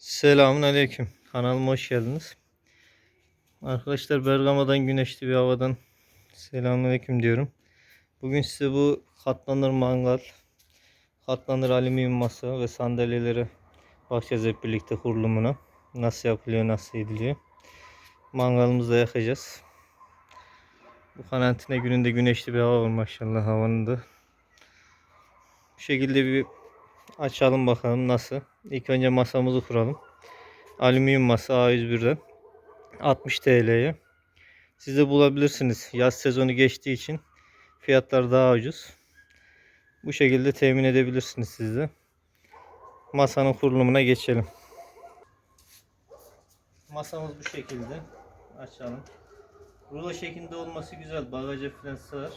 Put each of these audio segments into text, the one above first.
Selamun Aleyküm. Kanalıma hoş geldiniz. Arkadaşlar Bergama'dan güneşli bir havadan selamun Aleyküm diyorum. Bugün size bu katlanır mangal, katlanır alüminyum masa ve sandalyeleri bakacağız hep birlikte kurulumuna. Nasıl yapılıyor, nasıl ediliyor. Mangalımızı da yakacağız. Bu karantina gününde güneşli bir hava var maşallah havanın da. Bu şekilde bir açalım bakalım nasıl. İlk önce masamızı kuralım. Alüminyum masa A101'den 60 TL'ye. Siz de bulabilirsiniz. Yaz sezonu geçtiği için fiyatlar daha ucuz. Bu şekilde temin edebilirsiniz siz de. Masanın kurulumuna geçelim. Masamız bu şekilde. Açalım. Rulo şeklinde olması güzel. Bagaja falan sığar.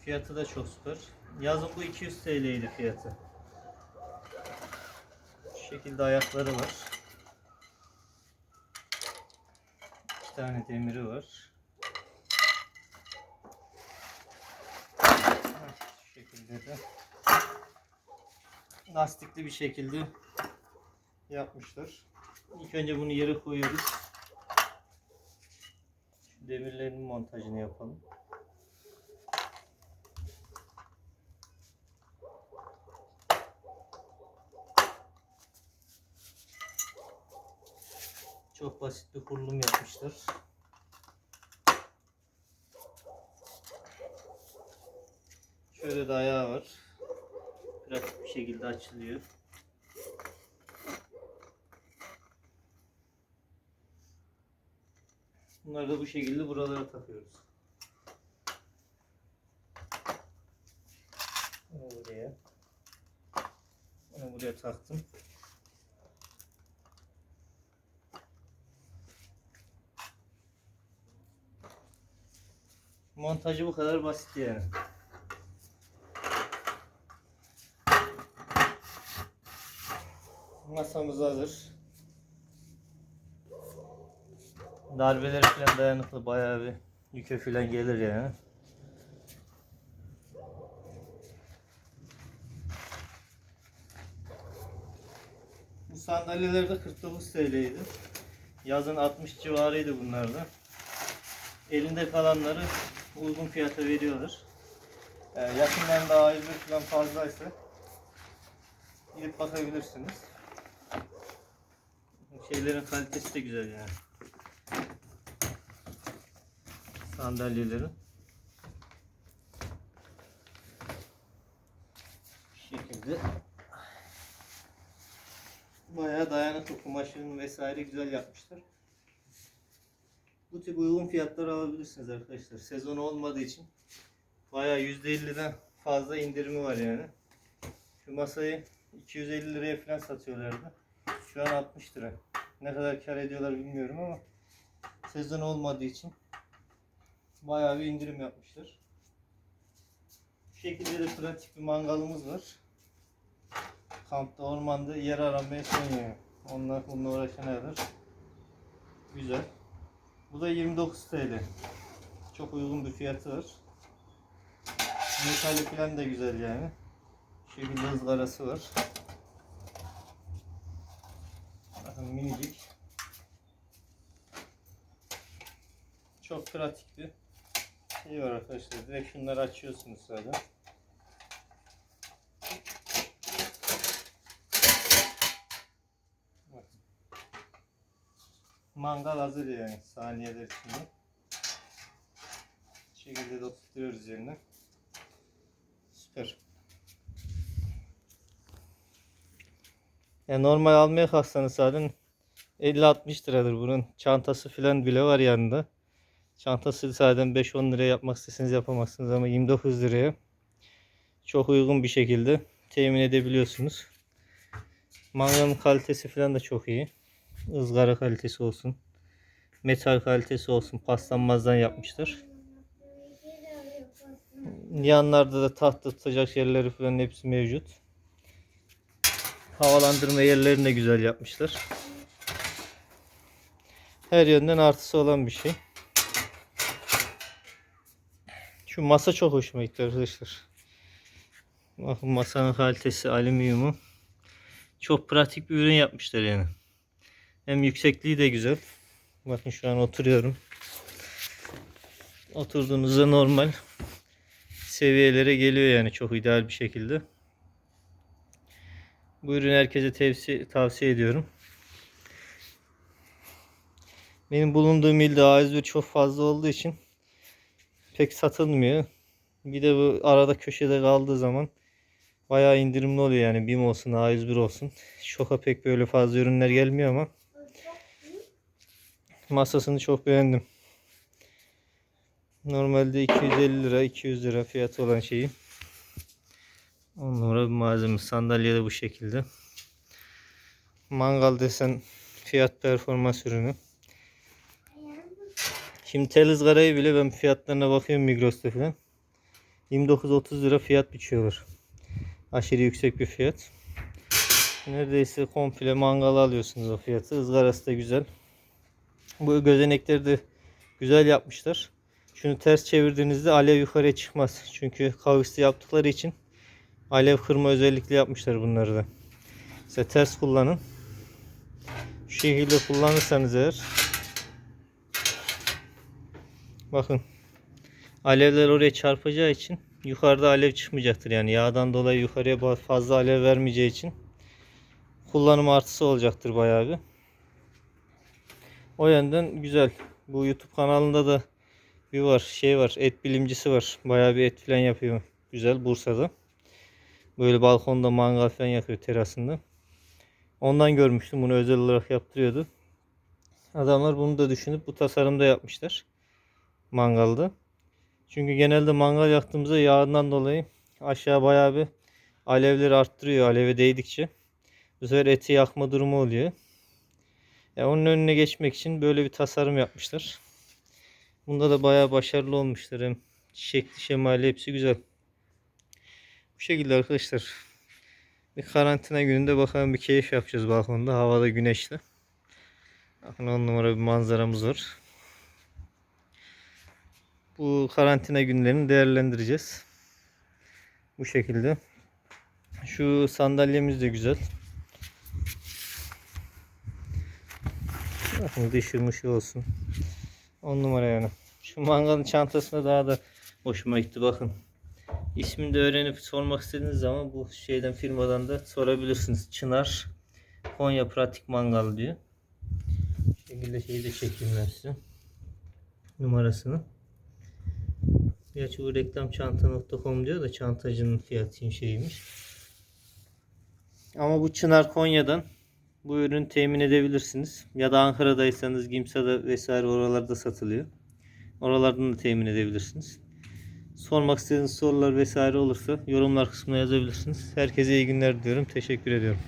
Fiyatı da çok süper. Yazın bu 200 TL'ydi fiyatı. Şu şekilde ayakları var. İki tane demiri var. Şu şekilde de lastikli bir şekilde yapmışlar. İlk önce bunu yere koyuyoruz. Demirlerin montajını yapalım. Çok basit bir kurulum yapmışlar. Şöyle de ayağı var. Pratik bir şekilde açılıyor. Bunları da bu şekilde buralara takıyoruz. Buraya. Bunu buraya taktım. Montajı bu kadar basit yani. Masamız hazır. Darbeleri falan dayanıklı bayağı bir yüke falan gelir yani. Bu sandalyeler de 49 TL'ydi. Yazın 60 civarıydı bunlar da elinde kalanları uygun fiyata veriyorlar. Ee, yakınlarında A101 falan fazlaysa gidip bakabilirsiniz. Şeylerin kalitesi de güzel yani. Sandalyelerin. Bu şekilde bayağı dayanıklı kumaşını vesaire güzel yapmışlar. Bu tip uygun fiyatlar alabilirsiniz arkadaşlar. Sezon olmadığı için bayağı %50'den fazla indirimi var yani. Şu masayı 250 liraya falan satıyorlardı. Şu an 60 lira. Ne kadar kar ediyorlar bilmiyorum ama sezon olmadığı için bayağı bir indirim yapmışlar. Bu şekilde de pratik bir mangalımız var. Kampta, ormanda yer aramaya sevmiyor. Onlar bununla uğraşana kadar. Güzel. Bu da 29 TL. Çok uygun bir fiyatı var. Metali falan da güzel yani. Şu şekilde ızgarası var. Bakın minicik. Çok pratik bir şey var arkadaşlar. Direkt şunları açıyorsunuz zaten. Mangal hazır yani saniyeler içinde. Şekilde de oturtuyoruz yerine. Süper. Ya normal almaya kalksanız zaten 50-60 liradır bunun. Çantası falan bile var yanında. Çantası zaten 5-10 liraya yapmak isteseniz yapamazsınız ama 29 liraya çok uygun bir şekilde temin edebiliyorsunuz. Mangalın kalitesi falan da çok iyi ızgara kalitesi olsun, metal kalitesi olsun paslanmazdan yapmışlar. Yanlarda da tahta tutacak yerleri falan hepsi mevcut. Havalandırma yerlerini de güzel yapmışlar. Her yönden artısı olan bir şey. Şu masa çok hoşuma gitti arkadaşlar. Bakın masanın kalitesi alüminyumu. Çok pratik bir ürün yapmışlar yani. Hem yüksekliği de güzel. Bakın şu an oturuyorum. Oturduğunuzda normal seviyelere geliyor yani çok ideal bir şekilde. Bu ürünü herkese tavsiye, tavsiye ediyorum. Benim bulunduğum ilde A101 çok fazla olduğu için pek satılmıyor. Bir de bu arada köşede kaldığı zaman bayağı indirimli oluyor yani BİM olsun A101 olsun. Şoka pek böyle fazla ürünler gelmiyor ama masasını çok beğendim. Normalde 250 lira 200 lira fiyatı olan şeyi 10 numara bir malzeme. Sandalye de bu şekilde. Mangal desen fiyat performans ürünü. Şimdi tel ızgarayı bile ben fiyatlarına bakıyorum Migros'ta falan. 29-30 lira fiyat biçiyorlar. Aşırı yüksek bir fiyat. Neredeyse komple mangal alıyorsunuz o fiyatı. Izgarası da güzel. Bu gözenekleri de güzel yapmışlar. Şunu ters çevirdiğinizde alev yukarıya çıkmaz. Çünkü kavisli yaptıkları için alev kırma özellikle yapmışlar bunları da. Size ters kullanın. Şu şekilde kullanırsanız eğer bakın alevler oraya çarpacağı için yukarıda alev çıkmayacaktır. Yani yağdan dolayı yukarıya fazla alev vermeyeceği için kullanım artısı olacaktır bayağı bir. O yönden güzel. Bu YouTube kanalında da bir var şey var et bilimcisi var. Bayağı bir et falan yapıyor. Güzel Bursa'da. Böyle balkonda mangal falan yakıyor terasında. Ondan görmüştüm bunu özel olarak yaptırıyordu. Adamlar bunu da düşünüp bu tasarımda yapmışlar. Mangalda. Çünkü genelde mangal yaktığımızda yağından dolayı aşağı bayağı bir alevleri arttırıyor aleve değdikçe. Bu sefer eti yakma durumu oluyor. Ya onun önüne geçmek için böyle bir tasarım yapmışlar. Bunda da bayağı başarılı olmuşlar. Hem şekli şemali hepsi güzel. Bu şekilde arkadaşlar. Bir karantina gününde bakalım bir keyif yapacağız balkonda. Havada güneşli. Bakın on numara bir manzaramız var. Bu karantina günlerini değerlendireceğiz. Bu şekilde. Şu sandalyemiz de güzel. Bakın düşürmüş olsun. On numara yani. Şu mangalın çantasına daha da hoşuma gitti bakın. İsmini de öğrenip sormak istediğiniz zaman bu şeyden firmadan da sorabilirsiniz. Çınar Konya Pratik Mangal diyor. Bu şekilde şeyi de çekeyim ben size. Numarasını. Gerçi bu reklam çanta.com diyor da çantacının fiyatı şeymiş. Ama bu Çınar Konya'dan bu ürünü temin edebilirsiniz. Ya da Ankara'daysanız Gimsa'da vesaire oralarda satılıyor. Oralardan da temin edebilirsiniz. Sormak istediğiniz sorular vesaire olursa yorumlar kısmına yazabilirsiniz. Herkese iyi günler diliyorum. Teşekkür ediyorum.